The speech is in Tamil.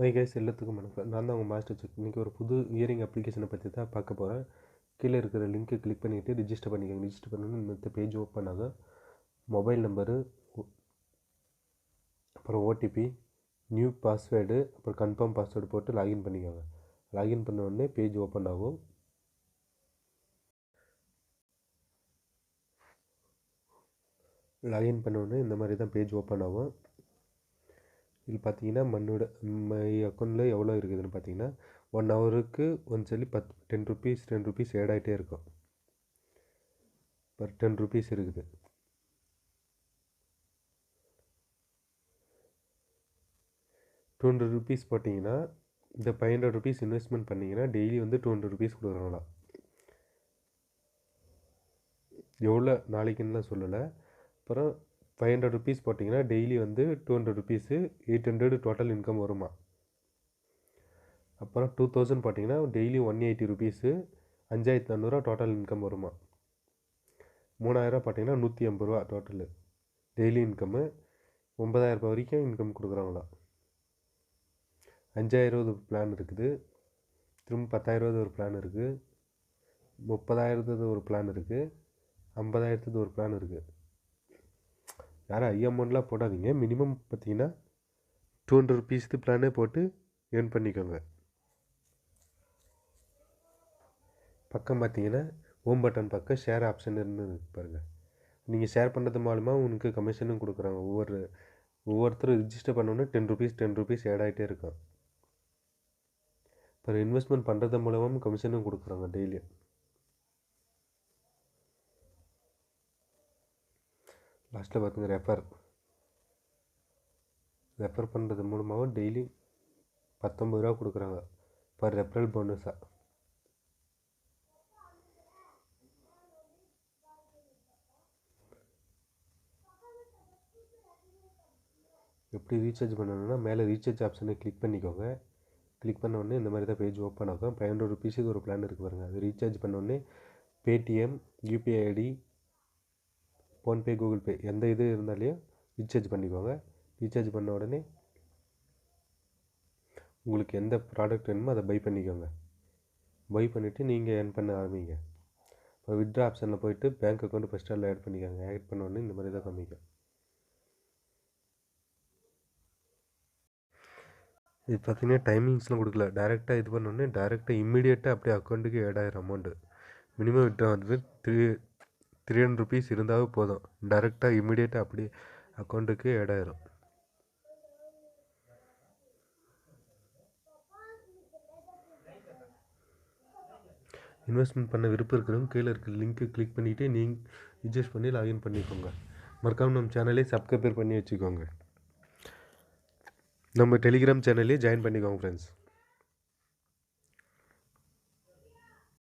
வைகை கைஸ் எல்லாத்துக்கும் வணக்கம். நான் தான் உங்கள் மாஸ்டர் செக் இன்றைக்கி ஒரு புது இயரிங் அப்ளிகேஷனை பற்றி தான் பார்க்க போகிறேன் கீழே இருக்கிற லிங்க்கை கிளிக் பண்ணிவிட்டு ரிஜிஸ்டர் பண்ணிக்கோங்க. ரிஜிஸ்டர் பண்ணணும் இந்த பேஜ் ஓப்பன் ஆகும் மொபைல் நம்பரு அப்புறம் ஓடிபி நியூ பாஸ்வேர்டு அப்புறம் கன்ஃபார்ம் பாஸ்வேர்டு போட்டு லாகின் பண்ணிக்கோங்க. லாகின் பண்ண உடனே பேஜ் ஓப்பன் ஆகும். லாகின் பண்ண உடனே இந்த மாதிரி தான் பேஜ் ஓப்பன் ஆகும். இது பார்த்தீங்கன்னா மண்ணோட அக்கௌண்ட்டில் எவ்வளோ இருக்குதுன்னு பார்த்தீங்கன்னா ஒன் ஹவருக்கு ஒன் சொல்லி பத் ten rupees ten rupees add ஆகிட்டே இருக்கும். பர் டென் ருபீஸ் இருக்குது. டூ ஹண்ட்ரட் ருபீஸ் போட்டிங்கன்னா இந்த ஃபைவ் ஹண்ட்ரட் ருபீஸ் இன்வெஸ்ட்மெண்ட் பண்ணிங்கன்னா டெய்லி வந்து டூ ஹண்ட்ரட் ருபீஸ் கொடுக்குறாங்களா எவ்வளோ நாளைக்குன்னு சொல்லலை. அப்புறம் ஃபைவ் ஹண்ட்ரட் ருபீஸ் போட்டிங்கன்னா டெய்லி வந்து two hundred rupees eight hundred total income வருமா அப்புறம் டூ தௌசண்ட் போட்டிங்கன்னா டெய்லி ஒன் எயிட்டி ருபீஸு அஞ்சாயிரத்து நானூறுரூவா டோட்டல் இன்கம் வருமா மூணாயிரரூவா பார்த்தீங்கன்னா நூற்றி ஐம்பது ரூபா டோட்டலு டெய்லி இன்கம்மு ஒம்பதாயிரரூபா வரைக்கும் இன்கம் கொடுக்குறாங்களா அஞ்சாயிரவது பிளான் இருக்குது. திரும்ப பத்தாயிரவது ஒரு பிளான் இருக்குது. முப்பதாயிரத்து ஒரு பிளான் இருக்குது. ஐம்பதாயிரத்துக்கு ஒரு பிளான் இருக்குது. யாரும் ஐ அமௌண்ட்லாம் போடாதீங்க. மினிமம் பார்த்தீங்கன்னா டூ ஹண்ட்ரட் ருபீஸ்க்கு பிளானே போட்டு ஏர்ன் பண்ணிக்கோங்க. பக்கம் பார்த்தீங்கன்னா ஹோம் பட்டன் பக்கம் ஷேர் ஆப்ஷன் இருந்து பாருங்கள் நீங்கள் ஷேர் பண்ணுறது மூலமாக உனக்கு கமிஷனும் கொடுக்குறாங்க. ஒவ்வொரு ஒவ்வொருத்தரும் ரிஜிஸ்டர் பண்ணோன்னே ten rupees ten rupees add ஆகிட்டே இருக்கும். இப்போ இன்வெஸ்ட்மெண்ட் பண்ணுறது மூலமாக கமிஷனும் கொடுக்குறாங்க டெய்லியும் லாஸ்ட்டில் பார்த்துங்க ரெஃபர் ரெஃபர் பண்ணுறது மூலமாகவும் டெய்லி பத்தொம்பது ரூபா கொடுக்குறாங்க. பர் ரெஃபரல் போனஸாக எப்படி ரீசார்ஜ் பண்ணணும்னா மேலே ரீசார்ஜ் ஆப்ஷனை கிளிக் பண்ணிக்கோங்க. கிளிக் பண்ண உடனே இந்த மாதிரி தான் பேஜ் ஓப்பன் ஆகும். ஃபைவ் ஹண்ட்ரட் ருபீஸுக்கு ஒரு பிளான் இருக்குது பாருங்கள் அது ரீசார்ஜ் பண்ண உடனே Paytm UPI ID PhonePe Google Pay எந்த இது இருந்தாலையும் ரீசார்ஜ் பண்ணிக்கோங்க. ரீசார்ஜ் பண்ண உடனே உங்களுக்கு எந்த ப்ராடக்ட் வேணுமோ அதை பை பண்ணிக்கோங்க. பை பண்ணிவிட்டு நீங்கள் ஏர்ன் பண்ண ஆரம்பிங்க. இப்போ வித்ட்ரா ஆப்ஷனில் போயிட்டு பேங்க் அக்கௌண்ட் ஃபஸ்ட் அதில் ஆட் பண்ணிக்கோங்க. ஆட் பண்ண உடனே இந்த மாதிரி தான் காமிக்கும். இது பார்த்தீங்கன்னா டைமிங்ஸ்லாம் கொடுக்கல. டேரெக்டாக இது பண்ணோடனே டேரெக்டாக இம்மிடியேட்டாக அப்படியே அக்கௌண்ட்டுக்கு ஆட் ஆகிரும் அமௌண்ட்டு மினிமம் விட்ரா வந்து த்ரீ த்ரீ ஹண்ட்ரட் ருபீஸ் இருந்தாவே போதும். டேரெக்டாக இம்மிடியேட்டாக அப்படியே அக்கௌண்ட்டுக்கு ஆட் ஆயிரும். இன்வெஸ்ட்மெண்ட் பண்ண விருப்பம் இருக்கிறவங்க கீழே இருக்கிற லிங்க்கு கிளிக் பண்ணிவிட்டு நீங்கள் ரிஜிஸ்டர் பண்ணி லாகின் பண்ணிக்கோங்க. மறக்காமல் நம்ம சேனலே சப்ஸ்கிரைபர் பண்ணி வச்சுக்கோங்க. நம்ம டெலிகிராம் சேனல்லே ஜாயின் பண்ணிக்கோங்க ஃப்ரெண்ட்ஸ்